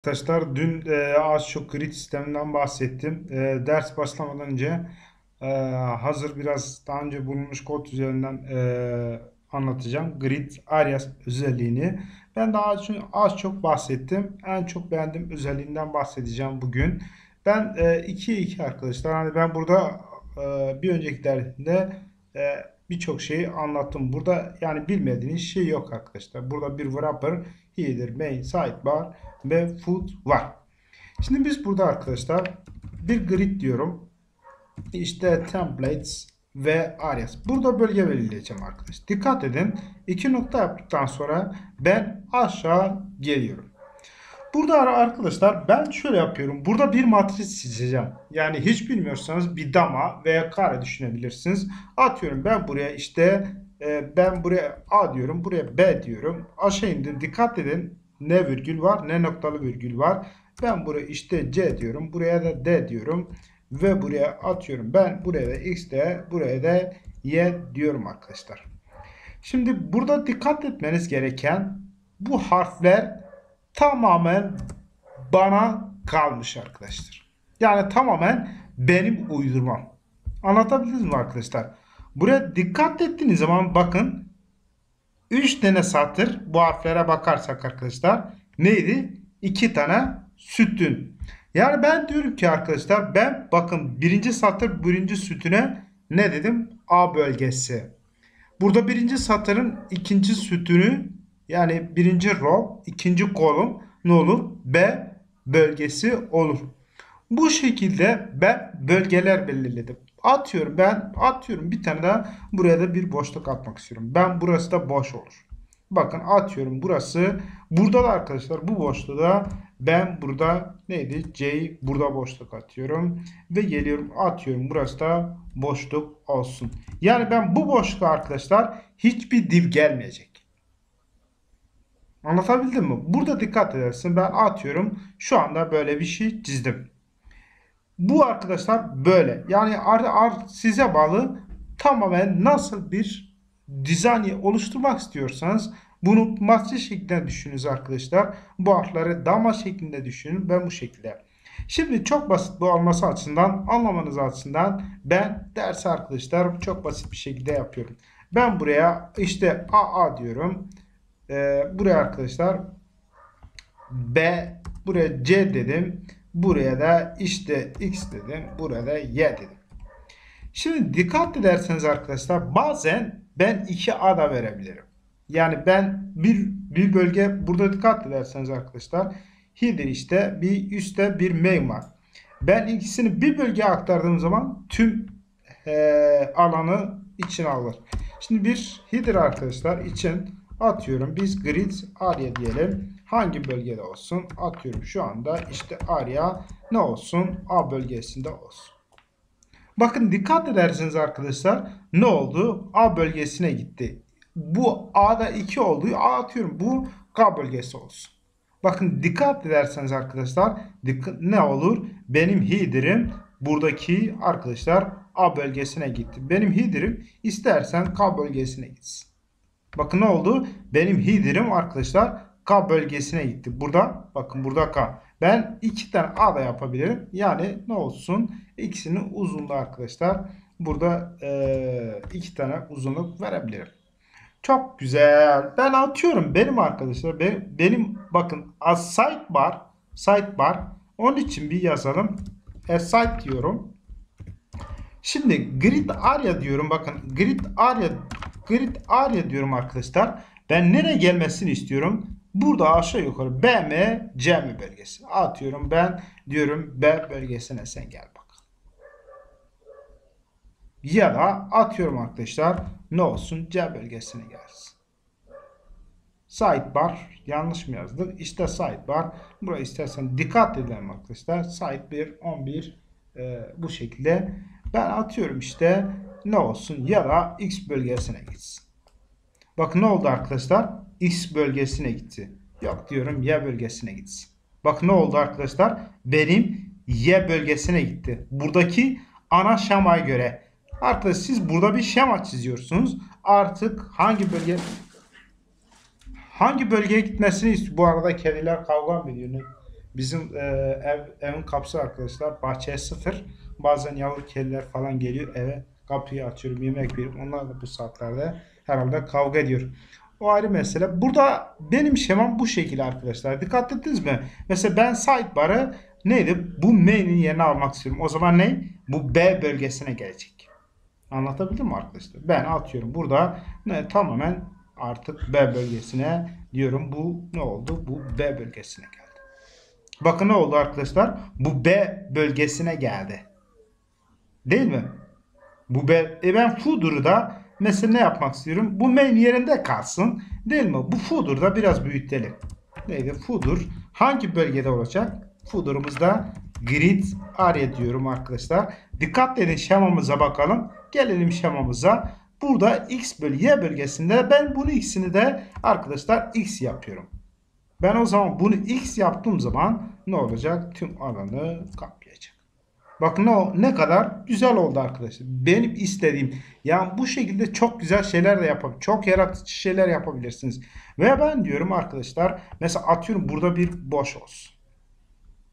Arkadaşlar dün e, az çok grid sisteminden bahsettim. E, ders başlamadan önce e, hazır biraz daha önce bulunmuş kod üzerinden e, anlatacağım. Grid Arias özelliğini. Ben daha az, az çok bahsettim. En çok beğendiğim özelliğinden bahsedeceğim bugün. Ben 2'ye 2 arkadaşlar. Hani ben burada e, bir önceki dersinde e, birçok şeyi anlattım. Burada yani bilmediğiniz şey yok arkadaşlar. Burada bir wrapper, header, main, sidebar ve foot var. Şimdi biz burada arkadaşlar bir grid diyorum. İşte templates ve alias. Burada bölge belirleyeceğim arkadaşlar. Dikkat edin. iki nokta yaptıktan sonra ben aşağı geliyorum. Burada arkadaşlar ben şöyle yapıyorum. Burada bir matris çizeceğim. Yani hiç bilmiyorsanız bir dama veya kare düşünebilirsiniz. Atıyorum ben buraya işte e, ben buraya A diyorum. Buraya B diyorum. Aşağı indim. Dikkat edin. Ne virgül var ne noktalı virgül var. Ben buraya işte C diyorum. Buraya da D diyorum. Ve buraya atıyorum. Ben buraya da X de buraya da Y diyorum arkadaşlar. Şimdi burada dikkat etmeniz gereken bu harfler tamamen bana kalmış arkadaşlar. Yani tamamen benim uydurmam. Anlatabildim mi arkadaşlar? Buraya dikkat ettiğiniz zaman bakın 3 tane satır bu harflere bakarsak arkadaşlar neydi? 2 tane sütün. Yani ben diyorum ki arkadaşlar ben bakın birinci satır birinci sütüne ne dedim? A bölgesi. Burada birinci satırın ikinci sütünü yani birinci row, ikinci kolum ne olur? B bölgesi olur. Bu şekilde ben bölgeler belirledim. Atıyorum ben atıyorum bir tane daha buraya da bir boşluk atmak istiyorum. Ben burası da boş olur. Bakın atıyorum burası. Burada da arkadaşlar bu boşluğa ben burada neydi? C'yi burada boşluk atıyorum. Ve geliyorum atıyorum. Burası da boşluk olsun. Yani ben bu boşluğa arkadaşlar hiçbir div gelmeyecek. Anlatabildim mi? Burada dikkat edersin. Ben atıyorum. Şu anda böyle bir şey çizdim. Bu arkadaşlar böyle. Yani ar, ar, size bağlı tamamen nasıl bir dizayn oluşturmak istiyorsanız bunu masaya şeklinde düşününüz arkadaşlar. Bu harfleri dama şeklinde düşünün. Ben bu şekilde. Şimdi çok basit bu olması açısından anlamanız açısından ben dersi arkadaşlar çok basit bir şekilde yapıyorum. Ben buraya işte AA diyorum. Ee, buraya arkadaşlar B buraya C dedim. Buraya da işte X dedim. Buraya da Y dedim. Şimdi dikkat ederseniz arkadaşlar bazen ben 2A da verebilirim. Yani ben bir, bir bölge burada dikkat ederseniz arkadaşlar header işte bir üstte bir main var. Ben ikisini bir bölgeye aktardığım zaman tüm e, alanı içine alır. Şimdi bir header arkadaşlar için atıyorum biz grid area diyelim. Hangi bölgede olsun? Atıyorum şu anda işte area ne olsun? A bölgesinde olsun. Bakın dikkat ederseniz arkadaşlar ne oldu? A bölgesine gitti. Bu A'da 2 olduğu A atıyorum. Bu K bölgesi olsun. Bakın dikkat ederseniz arkadaşlar ne olur? Benim header'im buradaki arkadaşlar A bölgesine gitti. Benim header'im istersen K bölgesine gitsin. Bakın ne oldu? Benim header'im arkadaşlar K bölgesine gitti. Burada bakın burada K. Ben iki tane A da yapabilirim. Yani ne olsun? İkisinin uzunluğu arkadaşlar. Burada e, iki tane uzunluk verebilirim. Çok güzel. Ben atıyorum benim arkadaşlar. Benim, benim bakın as sidebar sidebar onun için bir yazalım. E site diyorum. Şimdi grid area diyorum. Bakın grid area grid area diyorum arkadaşlar. Ben nereye gelmesini istiyorum? Burada aşağı yukarı B mi C mi bölgesi. Atıyorum ben diyorum B bölgesine sen gel bakalım. Ya da atıyorum arkadaşlar ne olsun C bölgesine gelsin. Sidebar yanlış mı yazdık? İşte sidebar. Buraya istersen dikkat edelim arkadaşlar. Site 1 11 e, bu şekilde. Ben atıyorum işte ne olsun ya da X bölgesine gitsin. Bakın ne oldu arkadaşlar? X bölgesine gitti. Yok diyorum Y bölgesine gitsin. Bak ne oldu arkadaşlar? Benim Y bölgesine gitti. Buradaki ana şemaya göre. Artık siz burada bir şema çiziyorsunuz. Artık hangi bölge hangi bölgeye gitmesini. Bu arada kediler kavga mı ediyor? Bizim e, ev, evin kapısı arkadaşlar bahçeye sıfır. Bazen yavru kediler falan geliyor eve. Kapıyı açıyorum yemek veriyorum. Onlar da bu saatlerde herhalde kavga ediyor. O ayrı mesele. Burada benim şemam bu şekilde arkadaşlar. Dikkat ettiniz mi? Mesela ben sidebar'ı neydi? Bu main'in yerine almak istiyorum. O zaman ne? Bu B bölgesine gelecek. Anlatabildim mi arkadaşlar? Ben atıyorum burada ne tamamen artık B bölgesine diyorum. Bu ne oldu? Bu B bölgesine geldi. Bakın ne oldu arkadaşlar? Bu B bölgesine geldi. Değil mi? Bu B, e ben footer'ı da mesela ne yapmak istiyorum? Bu main yerinde kalsın. Değil mi? Bu footer'ı da biraz büyütelim. Neydi? Footer hangi bölgede olacak? Footer'ımızda grid area diyorum arkadaşlar. Dikkat edin şemamıza bakalım. Gelelim şemamıza. Burada x bölü y bölgesinde ben bunu x'ini de arkadaşlar x yapıyorum. Ben o zaman bunu x yaptığım zaman ne olacak? Tüm alanı kaplayacak. Bakın ne, ne kadar güzel oldu arkadaşlar. Benim istediğim yani bu şekilde çok güzel şeyler de yapabilir. Çok yaratıcı şeyler yapabilirsiniz. Ve ben diyorum arkadaşlar mesela atıyorum burada bir boş olsun.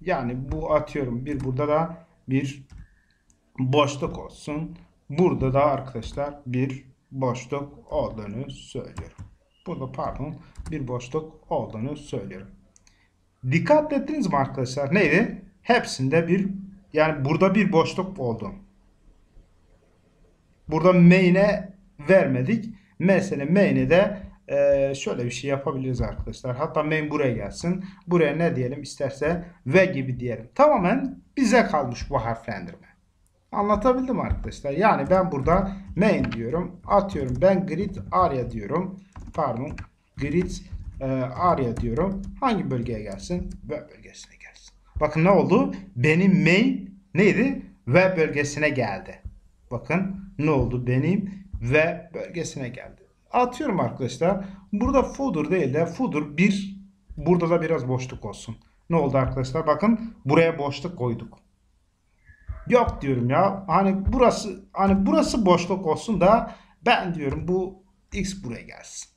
Yani bu atıyorum bir burada da bir boşluk olsun. Burada da arkadaşlar bir boşluk olduğunu söylüyorum. Burada pardon bir boşluk olduğunu söylüyorum. Dikkat ettiniz mi arkadaşlar? Neydi? Hepsinde bir yani burada bir boşluk oldu. Burada main'e vermedik. Mesela main'e de e, şöyle bir şey yapabiliriz arkadaşlar. Hatta main buraya gelsin. Buraya ne diyelim isterse ve gibi diyelim. Tamamen bize kalmış bu harflendirme. Anlatabildim arkadaşlar. Yani ben burada main diyorum. Atıyorum ben grid area diyorum. Pardon. Grid e, area diyorum. Hangi bölgeye gelsin? Ve bölgesine gelsin. Bakın ne oldu? Benim main neydi? Ve bölgesine geldi. Bakın ne oldu? Benim ve bölgesine geldi. Atıyorum arkadaşlar. Burada footer değil de footer bir burada da biraz boşluk olsun. Ne oldu arkadaşlar? Bakın buraya boşluk koyduk. Yok diyorum ya. Hani burası hani burası boşluk olsun da ben diyorum bu x buraya gelsin.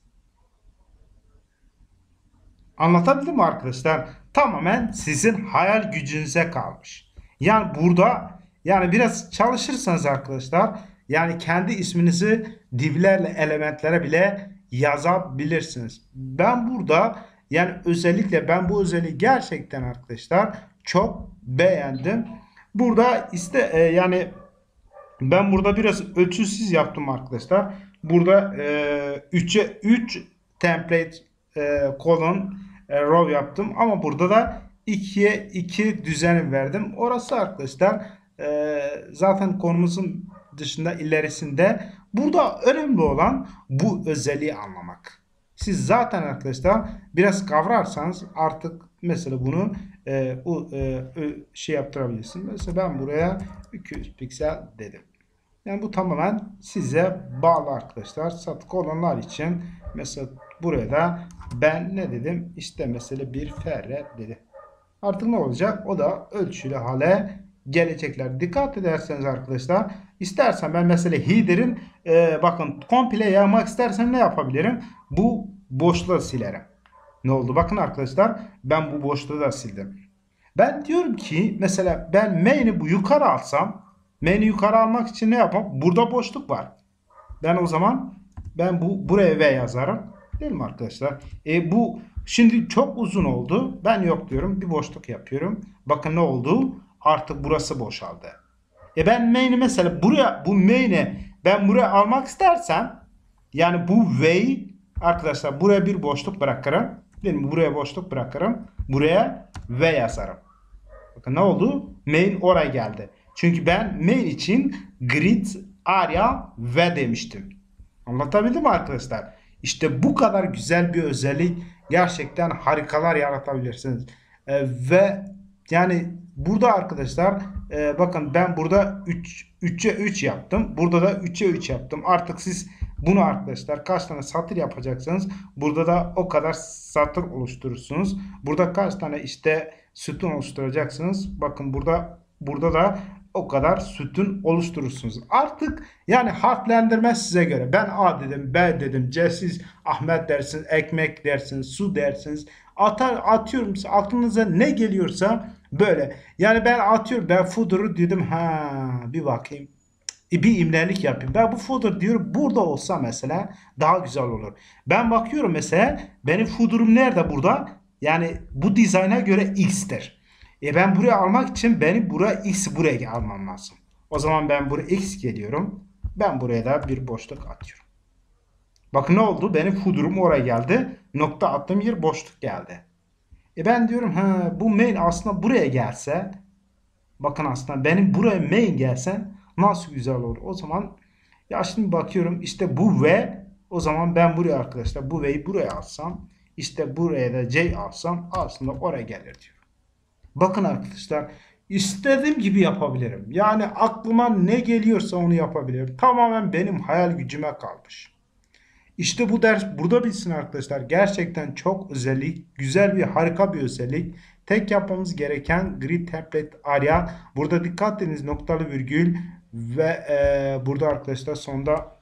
Anlatabildim mi arkadaşlar? Tamamen sizin hayal gücünüze kalmış. Yani burada yani biraz çalışırsanız arkadaşlar yani kendi isminizi divlerle elementlere bile yazabilirsiniz. Ben burada yani özellikle ben bu özelliği gerçekten arkadaşlar çok beğendim. Burada iste e, yani ben burada biraz ölçüsüz yaptım arkadaşlar. Burada e, 3'e 3 template e, colon e, row yaptım ama burada da 2'ye 2 düzeni verdim. Orası arkadaşlar e, zaten konumuzun dışında ilerisinde. Burada önemli olan bu özelliği anlamak. Siz zaten arkadaşlar biraz kavrarsanız artık mesela bunu e, o, e, şey yaptırabilirsiniz. Mesela ben buraya 200 piksel dedim. Yani bu tamamen size bağlı arkadaşlar. Satı olanlar için mesela buraya da ben ne dedim? İşte mesela bir ferre dedim. Artık ne olacak? O da ölçülü hale gelecekler. Dikkat ederseniz arkadaşlar istersen ben mesela header'in e, bakın komple yaymak istersen ne yapabilirim? Bu boşluğu silerim. Ne oldu? Bakın arkadaşlar ben bu boşluğu da sildim. Ben diyorum ki mesela ben main'i bu yukarı alsam main'i yukarı almak için ne yapalım? Burada boşluk var. Ben o zaman ben bu buraya V yazarım. Değil mi arkadaşlar? E bu şimdi çok uzun oldu. Ben yok diyorum. Bir boşluk yapıyorum. Bakın ne oldu? Artık burası boşaldı. E ben main'i mesela buraya bu main'i ben buraya almak istersem yani bu V'yi arkadaşlar buraya bir boşluk bırakırım. Değil mi? Buraya boşluk bırakırım. Buraya V yazarım. Bakın ne oldu? Main oraya geldi. Çünkü ben main için grid area V demiştim. Anlatabildim mi arkadaşlar? İşte bu kadar güzel bir özellik gerçekten harikalar yaratabilirsiniz. Ee, ve yani burada arkadaşlar e, bakın ben burada 3 3'e 3 yaptım. Burada da 3'e 3 yaptım. Artık siz bunu arkadaşlar kaç tane satır yapacaksınız? Burada da o kadar satır oluşturursunuz. Burada kaç tane işte sütun oluşturacaksınız? Bakın burada burada da o kadar sütun oluşturursunuz. Artık yani harflendirme size göre. Ben A dedim, B dedim, C siz Ahmet dersiniz, ekmek dersiniz, su dersiniz. Atar, atıyorum aklınıza ne geliyorsa böyle. Yani ben atıyorum ben footer'ı dedim ha bir bakayım. E, bir imlelik yapayım. Ben bu footer diyorum burada olsa mesela daha güzel olur. Ben bakıyorum mesela benim footer'ım nerede burada? Yani bu dizayna göre X'tir. E ben buraya almak için benim buraya X buraya almam lazım. O zaman ben buraya X geliyorum. Ben buraya da bir boşluk atıyorum. Bakın ne oldu? Benim footer'ım oraya geldi. Nokta attığım yer boşluk geldi. E ben diyorum ha bu main aslında buraya gelse bakın aslında benim buraya main gelse nasıl güzel olur. O zaman ya şimdi bakıyorum işte bu V o zaman ben buraya arkadaşlar bu V'yi buraya alsam işte buraya da C alsam aslında oraya gelir diyor. Bakın arkadaşlar istediğim gibi yapabilirim. Yani aklıma ne geliyorsa onu yapabilirim. Tamamen benim hayal gücüme kalmış. İşte bu ders burada bitsin arkadaşlar. Gerçekten çok özellik, güzel bir harika bir özellik. Tek yapmamız gereken grid template area. Burada dikkat ediniz noktalı virgül ve e, burada arkadaşlar sonda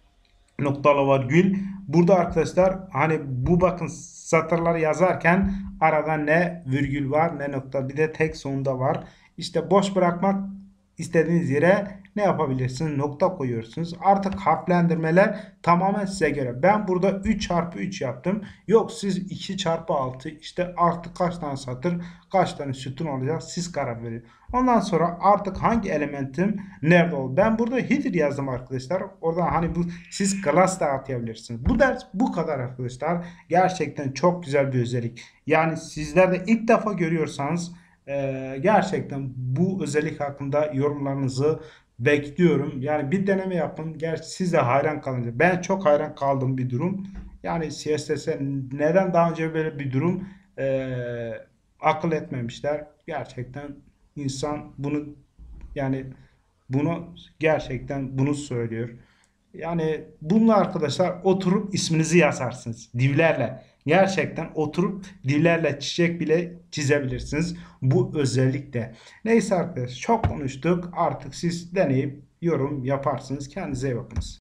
noktalı virgül. Burada arkadaşlar hani bu bakın satırları yazarken arada ne virgül var ne nokta bir de tek sonunda var. İşte boş bırakmak istediğiniz yere ne yapabilirsiniz? Nokta koyuyorsunuz. Artık harflendirmeler tamamen size göre. Ben burada 3 çarpı 3 yaptım. Yok siz 2 çarpı 6 işte artık kaç tane satır kaç tane sütun olacak siz karar verin. Ondan sonra artık hangi elementim nerede oldu? Ben burada header yazdım arkadaşlar. Orada hani bu siz class da atayabilirsiniz. Bu ders bu kadar arkadaşlar. Gerçekten çok güzel bir özellik. Yani sizler de ilk defa görüyorsanız ee, gerçekten bu özellik hakkında yorumlarınızı bekliyorum. Yani bir deneme yapın. Gerçi siz de hayran kalın. Ben çok hayran kaldım bir durum. Yani CSS neden daha önce böyle bir durum e, akıl etmemişler. Gerçekten insan bunu yani bunu gerçekten bunu söylüyor. Yani bununla arkadaşlar oturup isminizi yazarsınız divlerle. Gerçekten oturup divlerle çiçek bile çizebilirsiniz. Bu özellikle. Neyse arkadaşlar çok konuştuk. Artık siz deneyip yorum yaparsınız. Kendinize iyi bakınız.